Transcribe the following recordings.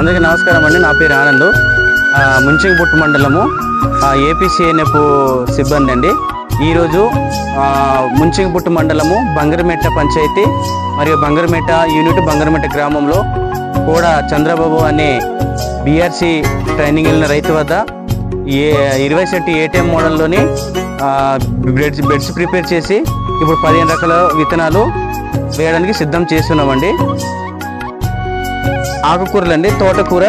అందరికీ నమస్కారం అండి. నా పేరు ఆనంద్. ఆ, మండలము ఏపీసీఎన్ఎఫ్ సిబ్బంది అండి. ఈరోజు ఆ, మండలము బంగరమెట్ట పంచాయతీ మరియు బంగరమెట్ట యూనిట్ బంగరమెట్ట గ్రామంలో కూడా చంద్రబాబు అనే బీఆర్సీ ట్రైనింగ్ వెళ్ళిన రైతు వద్ద ఏ ఇరవై సెట్ ఏటీఎం మోడల్లోని బెడ్స్ బెడ్స్ ప్రిపేర్ చేసి ఇప్పుడు పదిహేను రకాల విత్తనాలు వేయడానికి సిద్ధం చేస్తున్నామండి. ఆకుకూరలు అండి తోటకూర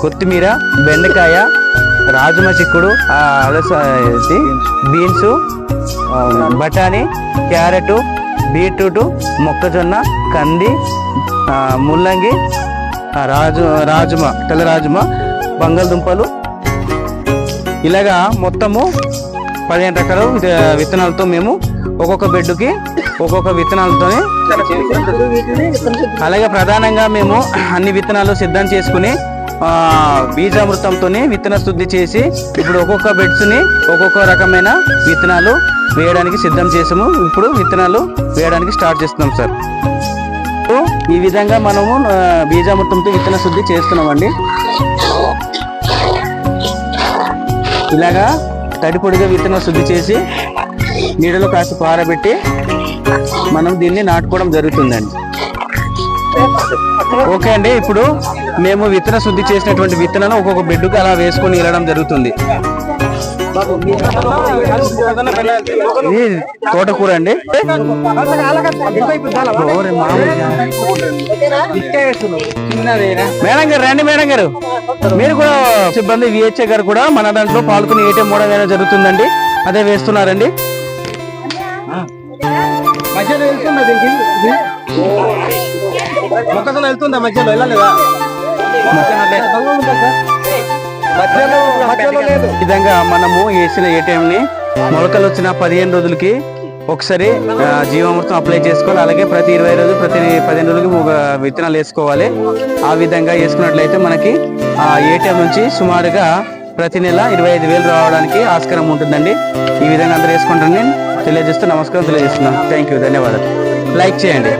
కొత్తిమీర బెండకాయ రాజమ చిక్కుడు అలస బీన్స్ బఠానీ క్యారెట్ బీట్రూట్ మొక్కజొన్న కంది ముల్లంగి రాజు రాజుమ తెల్ల రాజుమ బంగాళదుంపలు. ఇలాగా మొత్తము పదిహేను రకాల విత్తనాలతో మేము ఒక్కొక్క బెడ్కి ఒక్కొక్క విత్తనాలతో అలాగే ప్రధానంగా మేము అన్ని విత్తనాలు సిద్ధం చేసుకుని బీజామృతంతో విత్తన శుద్ధి చేసి ఇప్పుడు ఒక్కొక్క బెడ్స్ని ఒక్కొక్క రకమైన విత్తనాలు వేయడానికి సిద్ధం చేసాము. ఇప్పుడు విత్తనాలు వేయడానికి స్టార్ట్ చేస్తున్నాం సార్. ఈ విధంగా మనము బీజామృతంతో విత్తన శుద్ధి చేస్తున్నామండి. ఇలాగా తడిపొడిగా విత్తనం శుద్ధి చేసి నీడలో కాసి పారబెట్టి మనం దీన్ని నాటుకోవడం జరుగుతుందండి. ఓకే అండి ఇప్పుడు మేము విత్తన శుద్ధి చేసినటువంటి విత్తనాలు ఒక్కొక్క బెడ్డుకు అలా వేసుకొని వెళ్ళడం జరుగుతుంది. ఇది తోటకూర అండి. మేడం గారు రండి మేడం గారు. మీరు కూడా సిబ్బంది విహెచ్ఏ గారు కూడా మన దాంట్లో పాల్గొని ఏటీఎం మోడల్ వేయడం జరుగుతుందండి. అదే వేస్తున్నారండి. మధ్యలో వెళ్తుందా దీనికి? మొక్కజొన్న వెళ్తుందా మధ్యలో? వెళ్ళలేదా? విధంగా మనము వేసిన ఏటీఎం ని మొలకలు వచ్చిన పదిహేను రోజులకి ఒకసారి జీవామృతం అప్లై చేసుకోవాలి. అలాగే ప్రతి ఇరవై రోజులు ప్రతి పదిహేను రోజులకి విత్తనాలు వేసుకోవాలి. ఆ విధంగా వేసుకున్నట్లయితే మనకి ఆ ఏటీఎం నుంచి సుమారుగా ప్రతి నెల ఇరవై ఐదు వేలు రావడానికి ఆస్కారం ఉంటుందండి. ఈ విధంగా అందరూ వేసుకుంటారని తెలియజేస్తూ నమస్కారం తెలియజేస్తున్నాను థ్యాంక్ యూ ధన్యవాదాలు. లైక్ చేయండి.